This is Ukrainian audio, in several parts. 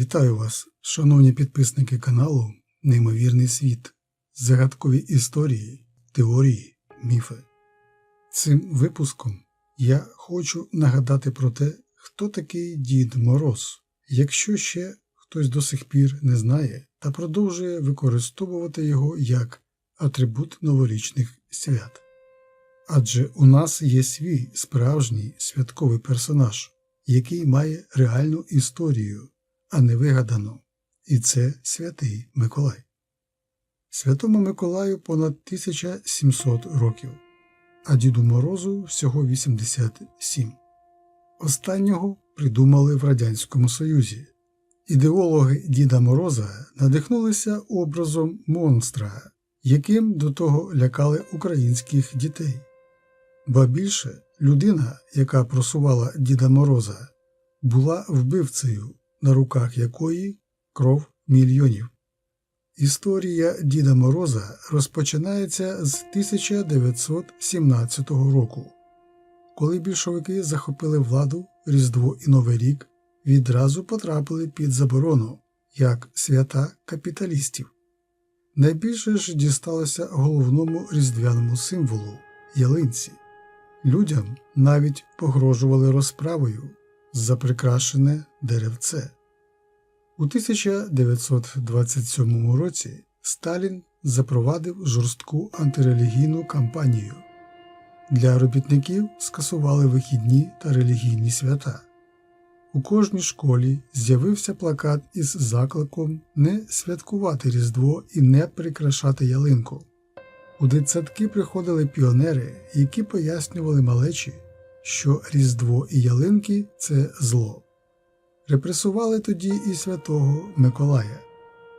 Вітаю вас, шановні підписники каналу Неймовірний світ, загадкові історії, теорії, міфи. Цим випуском я хочу нагадати про те, хто такий Дід Мороз, якщо ще хтось до сих пір не знає та продовжує використовувати його як атрибут новорічних свят. Адже у нас є свій справжній святковий персонаж, який має реальну історію, а не вигадану, і це святий Миколай. Святому Миколаю понад 1700 років, а Діду Морозу всього 87. Останнього придумали в Радянському Союзі. Ідеологи Діда Мороза надихнулися образом монстра, яким до того лякали українських дітей. Ба більше людина, яка просувала Діда Мороза, була вбивцею, на руках якої кров мільйонів. Історія Діда Мороза розпочинається з 1917 року, коли більшовики захопили владу Різдво і Новий рік, відразу потрапили під заборону як свята капіталістів. Найбільше ж дісталося головному різдвяному символу ялинці. Людям навіть погрожували розправою за прикрашене деревце. У 1927 році Сталін запровадив жорстку антирелігійну кампанію. Для робітників скасували вихідні та релігійні свята. У кожній школі з'явився плакат із закликом не святкувати Різдво і не прикрашати ялинку. У дитсадки приходили піонери, які пояснювали малечі, що Різдво і ялинки це зло. Репресували тоді і святого Миколая.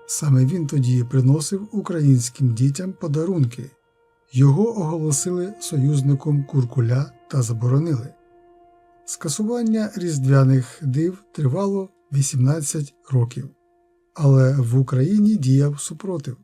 Саме він тоді приносив українським дітям подарунки, його оголосили союзником Куркуля та заборонили. Скасування різдвяних див тривало 18 років, але в Україні діяв супротив.